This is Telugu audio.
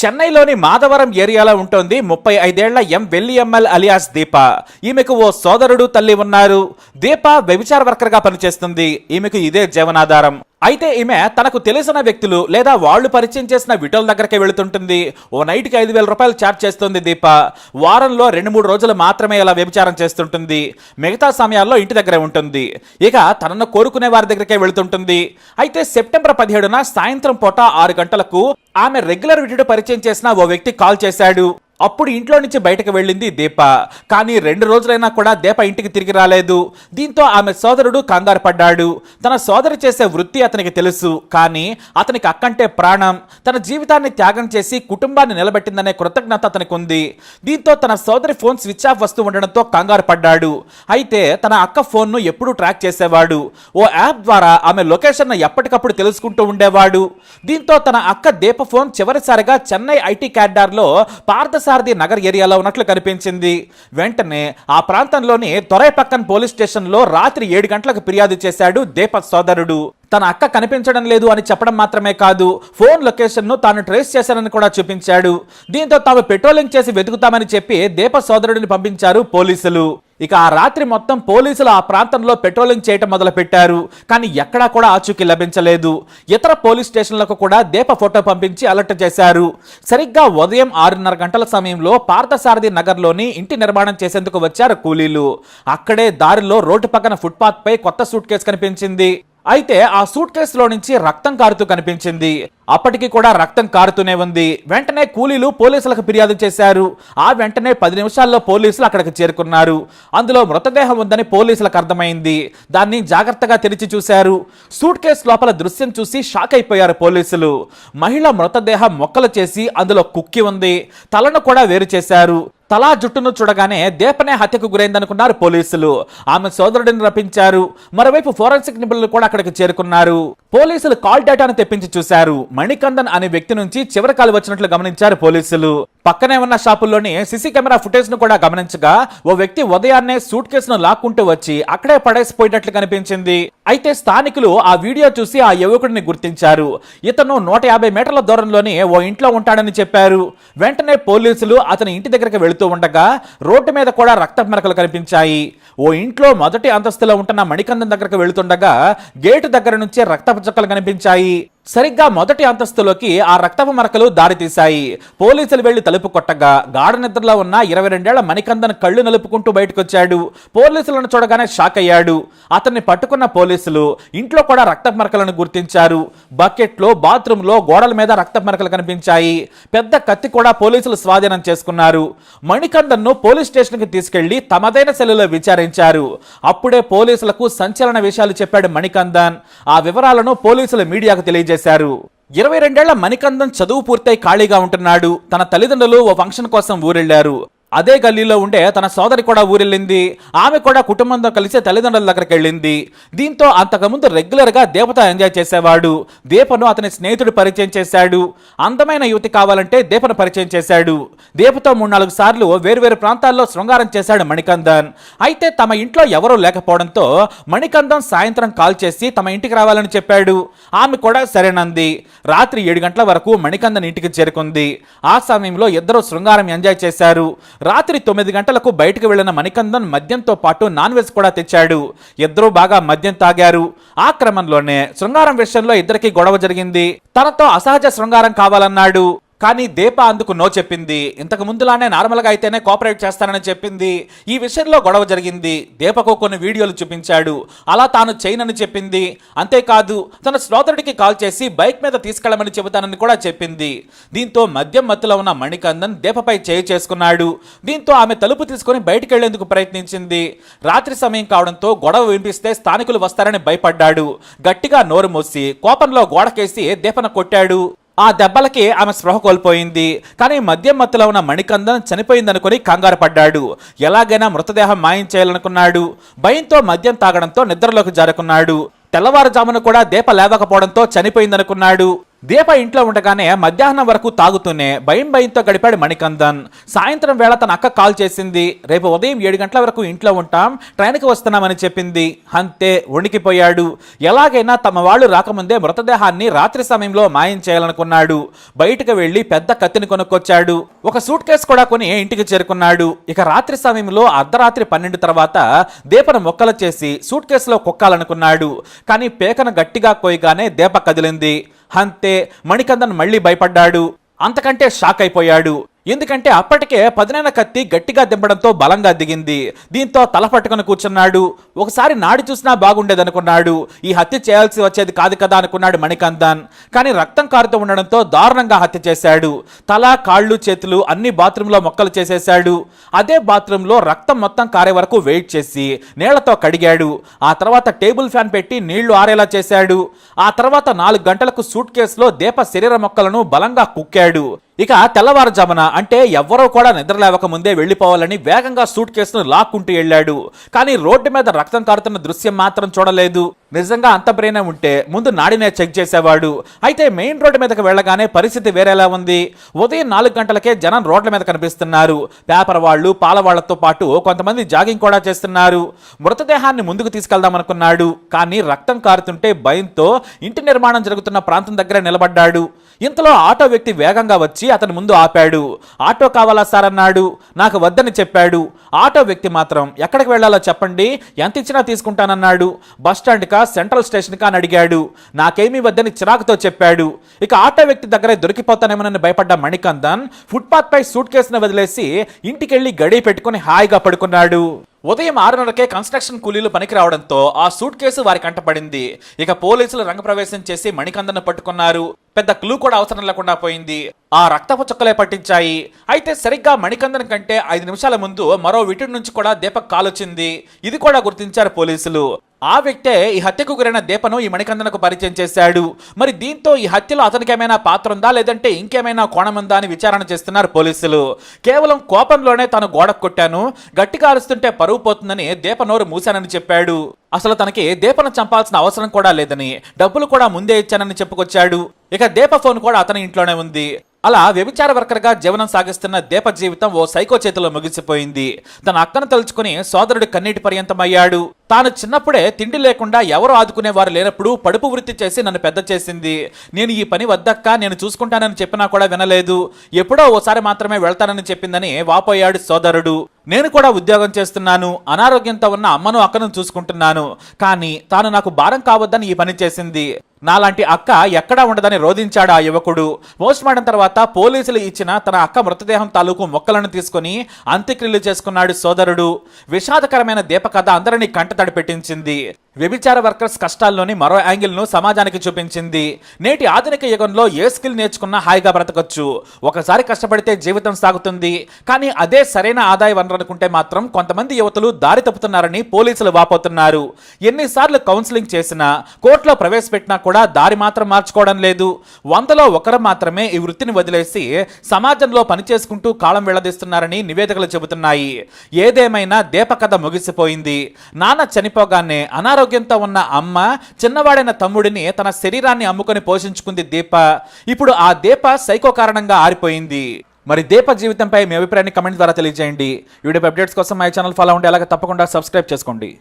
చెన్నైలోని మాధవరం ఏరియాలో ఉంటుంది ముప్పై ఐదేళ్ళ ఎం వెల్లియమ్మల్ అలియాస్ దీప. ఈమెకు ఓ సోదరుడు తల్లి ఉన్నారు. దీప వ్యభిచార వర్కర్గా పనిచేస్తుంది. ఈమెకు ఇదే జీవనాధారం. అయితే ఈమె తనకు తెలిసిన వ్యక్తులు లేదా వాళ్ళు పరిచయం చేసిన విటోల దగ్గరికి వెళుతుంటుంది. ఓ నైట్కి ఐదు వేల రూపాయలు ఛార్జ్ చేస్తుంది దీప. వారంలో రెండు మూడు రోజులు మాత్రమే ఇలా వ్యభిచారం చేస్తుంటుంది. మిగతా సమయాల్లో ఇంటి దగ్గరే ఉంటుంది. ఇక తనను కోరుకునే వారి దగ్గరికే వెళుతుంటుంది. అయితే సెప్టెంబర్ పదిహేడున సాయంత్రం పూట ఆరు గంటలకు ఆమె రెగ్యులర్ విటుడు పరిచయం చేసిన ఓ వ్యక్తి కాల్ చేశాడు. అప్పుడు ఇంట్లో నుంచి బయటకు వెళ్ళింది దీప. కానీ రెండు రోజులైనా కూడా దీప ఇంటికి తిరిగి రాలేదు. దీంతో ఆమె సోదరుడు కంగారు పడ్డాడు. తన సోదరు చేసే వృత్తి అతనికి తెలుసు. కానీ అతనికి అక్కంటే ప్రాణం. తన జీవితాన్ని త్యాగం చేసి కుటుంబాన్ని నిలబెట్టిందనే కృతజ్ఞత అతనికి ఉంది దీంతో తన సోదరి ఫోన్ స్విచ్ ఆఫ్ వస్తూ ఉండడంతో కంగారు పడ్డాడు. అయితే తన అక్క ఫోన్ను ఎప్పుడూ ట్రాక్ చేసేవాడు. ఓ యాప్ ద్వారా ఆమె లొకేషన్ ఎప్పటికప్పుడు తెలుసుకుంటూ ఉండేవాడు. దీంతో తన అక్క దీప ఫోన్ చివరిసారిగా చెన్నై ఐటీ క్యాడార్లో పార్థసారథి నగర్ ఏరియాలో ఉన్నట్లు కనిపించింది. వెంటనే ఆ ప్రాంతంలోని తొరైపక్కన్ పోలీస్ స్టేషన్లో రాత్రి ఏడు గంటలకు ఫిర్యాదు చేశాడు దీప సోదరుడు. తన అక్క కనిపించడం లేదు అని చెప్పడం మాత్రమే కాదు ఫోన్ లొకేషన్ను తాను ట్రేస్ చేశానని కూడా చూపించాడు. దీంతో తాము పెట్రోలింగ్ చేసి వెతుకుతామని చెప్పి దీప సోదరుడిని పంపించారు పోలీసులు. ఇక ఆ రాత్రి మొత్తం పోలీసులు ఆ ప్రాంతంలో పెట్రోలింగ్ చేయటం మొదలుపెట్టారు. కానీ ఎక్కడా కూడా ఆచూకీ లభించలేదు. ఇతర పోలీస్ స్టేషన్లకు కూడా దీప ఫోటో పంపించి అలర్ట్ చేశారు. సరిగ్గా ఉదయం ఆరున్నర గంటల సమయంలో పార్థసారథి నగర్లోని ఇంటి నిర్మాణం చేసేందుకు వచ్చారు కూలీలు. అక్కడే దారిలో రోడ్డు పక్కన ఫుట్పాత్ పై కొత్త సూట్ కేసు కనిపించింది. అయితే ఆ సూట్ కేసులో నుంచి రక్తం కారుతూ కనిపించింది. అప్పటికి కూడా రక్తం కారుతూనే ఉంది. వెంటనే కూలీలు పోలీసులకు ఫిర్యాదు చేశారు. ఆ వెంటనే పది నిమిషాల్లో పోలీసులు అక్కడికి చేరుకున్నారు. అందులో మృతదేహం ఉందని పోలీసులకు అర్థమైంది. దాన్ని జాగ్రత్తగా తెరిచి చూశారు. సూట్ కేసు లోపల దృశ్యం చూసి షాక్ అయిపోయారు పోలీసులు. మహిళ మృతదేహం మొక్కలు చేసి అందులో కుక్కి ఉంది. తలను కూడా వేరు చేశారు. తలా జుట్టును చూడగానే దేపనే హత్యకు గురైందనుకున్నారు పోలీసులు. ఆమె సోదరుడిని రప్పించారు. మరోవైపు ఫోరెన్సిక్ నిపుణులు కూడా అక్కడికి చేరుకున్నారు. పోలీసులు కాల్ డేటాను తెప్పించి చూశారు. మణికందన్ అనే వ్యక్తి నుంచి చివరి కాలు వచ్చినట్లు గమనించారు పోలీసులు. పక్కనే ఉన్న షాపుల్లోని సీసీ కెమెరా ఫుటేజ్ను కూడా గమనించగా ఓ వ్యక్తి ఉదయాన్నే సూట్ కేసును లాక్కుంటూ వచ్చి అక్కడే పడేసిపోయినట్లు కనిపించింది. అయితే స్థానికులు ఆ వీడియో చూసి ఆ యువకుడిని గుర్తించారు. ఇతను నూట యాభై మీటర్ల దూరంలోనే ఓ ఇంట్లో ఉంటాడని చెప్పారు. వెంటనే పోలీసులు అతని ఇంటి దగ్గరికి వెళుతూ ఉండగా రోడ్డు మీద కూడా రక్త మెరకలు కనిపించాయి. ఓ ఇంట్లో మొదటి అంతస్తులో ఉంటున్న మణికందం దగ్గరకు వెళుతుండగా గేటు దగ్గర నుంచే రక్తపు చుక్కలు కనిపించాయి. సరిగ్గా మొదటి అంతస్తులోకి ఆ రక్తపు మరకలు దారితీశాయి. పోలీసులు వెళ్ళి తలుపు కొట్టగా గాఢ నిద్రలో ఉన్న ఇరవై రెండేళ్ళ మణికందన్ కళ్ళు నలుపుకుంటూ బయటకొచ్చాడు. పోలీసులను చూడగానే షాక్ అయ్యాడు. అతన్ని పట్టుకున్న పోలీసులు ఇంట్లో కూడా రక్తపు మరకలను గుర్తించారు. బకెట్లో బాత్రూంలో గోడల మీద రక్తపు మరకలు కనిపించాయి. పెద్ద కత్తి కూడా పోలీసులు స్వాధీనం చేసుకున్నారు. మణికందన్ను పోలీస్ స్టేషన్కి తీసుకెళ్ళి తమదైన సెల్లులో విచారించారు. అప్పుడే పోలీసులకు సంచలన విషయాలు చెప్పాడు మణికందన్. ఆ వివరాలను పోలీసులు మీడియాకు తెలియజేశారు. ఇరవై రెండేళ్ళ మణికందన్ చదువు పూర్తయి ఖాళీగా ఉంటున్నాడు. తన తల్లిదండ్రులు ఓ ఫంక్షన్ కోసం ఊరెళ్ళారు అదే గల్లీలో ఉండే తన సోదరి కూడా ఊరెళ్ళింది. ఆమె కూడా కుటుంబంతో కలిసి తల్లిదండ్రుల దగ్గరికి వెళ్ళింది. దీంతో అంతకుముందు రెగ్యులర్గా దేవత ఎంజాయ్ చేసేవాడు. దీపను అతని స్నేహితుడు పరిచయం చేశాడు. అందమైన యువతి కావాలంటే దీపను పరిచయం చేశాడు. దీపతో మూడు నాలుగు సార్లు వేరువేరు ప్రాంతాల్లో శృంగారం చేశాడు మణికందన్. అయితే తమ ఇంట్లో ఎవరూ లేకపోవడంతో మణికందన్ సాయంత్రం కాల్ చేసి తమ ఇంటికి రావాలని చెప్పాడు. ఆమె కూడా సరేనంది. రాత్రి ఏడు గంటల వరకు మణికందన్ ఇంటికి చేరుకుంది. ఆ సమయంలో ఇద్దరు శృంగారం ఎంజాయ్ చేశారు. రాత్రి తొమ్మిది గంటలకు బయటకు వెళ్ళిన మణికందన్ మద్యంతో పాటు నాన్ వెజ్ కూడా తెచ్చాడు. ఇద్దరూ బాగా మద్యం తాగారు. ఆ క్రమంలోనే శృంగారం విషయంలో ఇద్దరికి గొడవ జరిగింది. తనతో అసహజ శృంగారం కావాలన్నాడు. కానీ దీప అందుకు నో చెప్పింది. ఇంతకు ముందులానే నార్మల్గా అయితేనే కోఆపరేట్ చేస్తానని చెప్పింది. ఈ విషయంలో గొడవ జరిగింది. దీపకు కొన్ని వీడియోలు చూపించాడు. అలా తాను చేయనని చెప్పింది. అంతేకాదు తన శ్రోతరుడికి కాల్ చేసి బైక్ మీద తీసుకెళ్ళమని చెబుతానని కూడా చెప్పింది. దీంతో మద్యం మత్తులో ఉన్న మణికందన్ దీపపై చేయి చేసుకున్నాడు. దీంతో ఆమె తలుపు తీసుకుని బయటికి వెళ్ళేందుకు ప్రయత్నించింది. రాత్రి సమయం కావడంతో గొడవ వినిపిస్తే స్థానికులు వస్తారని భయపడ్డాడు. గట్టిగా నోరు మూసి కోపంలో గోడకేసి దీపన కొట్టాడు. ఆ దెబ్బలకి ఆమె స్పృహ కోల్పోయింది. కానీ మద్యం మత్తులో ఉన్న మణికందన్ చనిపోయిందనుకుని కంగారు పడ్డాడు. ఎలాగైనా మృతదేహం మాయం చేయాలనుకున్నాడు. భయంతో మద్యం తాగడంతో నిద్రలోకి జారుకున్నాడు. తెల్లవారుజామున కూడా దీప లేవకపోవడంతో చనిపోయిందనుకున్నాడు. దీప ఇంట్లో ఉండగానే మధ్యాహ్నం వరకు తాగుతూనే భయం భయంతో గడిపాడు మణికందన్. సాయంత్రం వేళ తన అక్క కాల్ చేసింది. రేపు ఉదయం ఏడు గంటల వరకు ఇంట్లో ఉంటాం ట్రైన్కి వస్తున్నామని చెప్పింది. అంతే వణికిపోయాడు. ఎలాగైనా తమ వాళ్ళు రాకముందే మృతదేహాన్ని రాత్రి సమయంలో మాయం చేయాలనుకున్నాడు. బయటకు వెళ్ళి పెద్ద కత్తిని కొనుక్కొచ్చాడు. ఒక సూట్ కేసు కూడా కొని ఇంటికి చేరుకున్నాడు. ఇక రాత్రి సమయంలో అర్ధరాత్రి పన్నెండు తర్వాత దీపను మొక్కలు చేసి సూట్ కేసులో కొక్కాలనుకున్నాడు. కానీ పేకను గట్టిగా కోయగానే దీప కదిలింది. అంతే మణికందన్ మళ్ళీ భయపడ్డాడు. అంతకంటే షాక్ అయిపోయాడు. ఎందుకంటే అప్పటికే పదునైన కత్తి గట్టిగా దింపడంతో బలంగా దిగింది. దీంతో తల పట్టుకుని కూర్చున్నాడు. ఒకసారి నాడి చూసినా బాగుండేదనుకున్నాడు ఈ హత్య చేయాల్సి వచ్చేది కాదు కదా అనుకున్నాడు మణికందన్. కానీ రక్తం కారుతూ ఉండడంతో దారుణంగా హత్య చేశాడు. తల కాళ్ళు చేతులు అన్ని బాత్రూంలో మొక్కలు చేసేశాడు. అదే బాత్రూంలో రక్తం మొత్తం కారే వరకు వెయిట్ చేసి నీళ్ళతో కడిగాడు. ఆ తర్వాత టేబుల్ ఫ్యాన్ పెట్టి నీళ్ళు ఆరేలా చేశాడు. ఆ తర్వాత నాలుగు గంటలకు సూట్ కేసులో దీప శరీర మొక్కలను బలంగా కుక్కాడు. ఇక తెల్లవారుజామున అంటే ఎవ్వరూ కూడా నిద్రలేవక ముందే వెళ్ళిపోవాలని వేగంగా సూట్ కేసును లాక్కుంటూ వెళ్ళాడు. కానీ రోడ్డు మీద రక్తం కారుతున్న దృశ్యం మాత్రం చూడలేదు. నిజంగా అంత బ్రెయిన్ ఉంటే ముందు నాడినే చెక్ చేసేవాడు. అయితే మెయిన్ రోడ్డు మీదకి వెళ్ళగానే పరిస్థితి వేరేలా ఉంది. ఉదయం నాలుగు గంటలకే జనం రోడ్ల మీద కనిపిస్తున్నారు. పేపర్ వాళ్ళు పాల వాళ్ళతో పాటు కొంతమంది జాగింగ్ కూడా చేస్తున్నారు. మృతదేహాన్ని ముందుకు తీసుకెళ్దామనుకున్నాడు. కానీ రక్తం కారుతుంటే భయంతో ఇంటి నిర్మాణం జరుగుతున్న ప్రాంతం దగ్గర నిలబడ్డాడు. ఇంతలో ఆటో వ్యక్తి వేగంగా వచ్చి అతని ముందు ఆపాడు. ఆటో కావాలా సార్? అన్నాడు. నాకు వద్దని చెప్పాడు. ఆటో వ్యక్తి మాత్రం ఎక్కడికి వెళ్ళాలో చెప్పండి. ఎంత ఇచ్చినా తీసుకుంటానన్నాడు. బస్ సెంట్రల్ స్టేషన్ అని అడిగాడు. నాకేమీ వద్దని చిరాకుతో చెప్పాడు. ఇక ఆటో వ్యక్తి దగ్గరే దొరికిపోతానేమోనని భయపడ్డ మణికందన్ ఫుట్పాత్ పై సూట్ కేసును వదిలేసి ఇంటికెళ్ళి గడి పెట్టుకుని హాయిగా పడుకున్నాడు. ఉదయం ఆరున్నరకే కన్స్ట్రక్షన్ కూలీలు పనికి రావడంతో ఆ సూట్ కేసు వారి కంటపడింది ఇక పోలీసులు రంగప్రవేశం చేసి మణికందన్ను పట్టుకున్నారు. పెద్ద క్లూ కూడా అవసరం లేకుండా పోయింది. ఆ రక్తపు చుక్కలే పట్టించాయి. అయితే సరిగ్గా మణికందన్ కంటే ఐదు నిమిషాల ముందు మరో విటుడి నుంచి కూడా దీపక్ కాలొచ్చింది. ఇది కూడా గుర్తించారు పోలీసులు. ఆ వ్యక్తే ఈ హత్యకు గురైన దీపను ఈ మణికందనకు పరిచయం చేశాడు. మరి దీంతో ఈ హత్యలో అతనికి ఏమైనా పాత్ర ఉందా లేదంటే ఇంకేమైనా కోణం ఉందా అని విచారణ చేస్తున్నారు పోలీసులు. కేవలం కోపంలోనే తాను గోడ కొట్టాను. గట్టిగా అరుస్తుంటే పరువు పోతుందని దీప నోరు మూశానని చెప్పాడు. అసలు తనకి దీపను చంపాల్సిన అవసరం కూడా లేదని డబ్బులు కూడా ముందే ఇచ్చానని చెప్పుకొచ్చాడు. ఇక దీప ఫోన్ కూడా అతని ఇంట్లోనే ఉంది. అలా వ్యభిచార వర్కర్గా జీవనం సాగిస్తున్న దీప జీవితం ఓ సైకో చేతిలో ముగిసిపోయింది. తన అక్కను తలుచుకుని సోదరుడు కన్నీటి పర్యంతమయ్యాడు. తాను చిన్నప్పుడే తిండి లేకుండా ఎవరు ఆదుకునేవారు లేనప్పుడు పడుపు వృత్తి చేసి నన్ను పెద్ద చేసింది. నేను ఈ పని వద్దక్క నేను చూసుకుంటానని చెప్పినా కూడా వినలేదు. ఎప్పుడో ఓసారి మాత్రమే వెళ్తానని చెప్పిందని వాపోయాడు సోదరుడు. నేను కూడా ఉద్యోగం చేస్తున్నాను అనారోగ్యంతో ఉన్న అమ్మను అక్కను చూసుకుంటున్నాను. కానీ తాను నాకు భారం కావద్దని ఈ పని చేసింది. నాలాంటి అక్క ఎక్కడా ఉండదని రోధించాడు ఆ యువకుడు. పోస్ట్ మార్టం తర్వాత పోలీసులు ఇచ్చిన తన అక్క మృతదేహం తాలూకు మొక్కలను తీసుకుని అంత్యక్రియలు చేసుకున్నాడు సోదరుడు. విషాదకరమైన దీపకథ అందరినీ కంటతడి పెట్టించింది. వ్యభిచార వర్కర్స్ కష్టాల్లోని మరో యాంగిల్ను సమాజానికి చూపించింది. నేటి ఆధునిక యుగంలో ఏ స్కిల్ నేర్చుకున్నా హాయిగా బ్రతకొచ్చు. ఒకసారి కష్టపడితే జీవితం సాగుతుంది. కానీ అదే సరైన ఆదాయ వనరు అనుకుంటే మాత్రం కొంతమంది యువతులు దారి తప్పుతున్నారని పోలీసులు వాపోతున్నారు. ఎన్నిసార్లు కౌన్సిలింగ్ చేసినా కోర్టులో ప్రవేశపెట్టినా కూడా దారి మాత్రం మార్చుకోవడం లేదు. వందలో ఒకరు మాత్రమే ఈ వృత్తిని వదిలేసి సమాజంలో పనిచేసుకుంటూ కాలం వెళ్ళదీస్తున్నారని నివేదికలు చెబుతున్నాయి. ఏదేమైనా దీపకథ ముగిసిపోయింది. నాన్న చనిపోగానే అనారోగ్యంతో ఉన్న అమ్మ చిన్నవాడైన తమ్ముడిని తన శరీరాన్ని అమ్ముకొని పోషించుకుంది దీప. ఇప్పుడు ఆ దీప సైకో కారణంగా ఆరిపోయింది. మరి దీప జీవితంపై మీ అభిప్రాయాన్ని కమెంట్ ద్వారా తెలియజేయండి. వీడియో అప్డేట్స్ కోసం మై ఛానల్ ఫాలో ఉంటే అలాగే తప్పకుండా సబ్స్క్రైబ్ చేసుకోండి.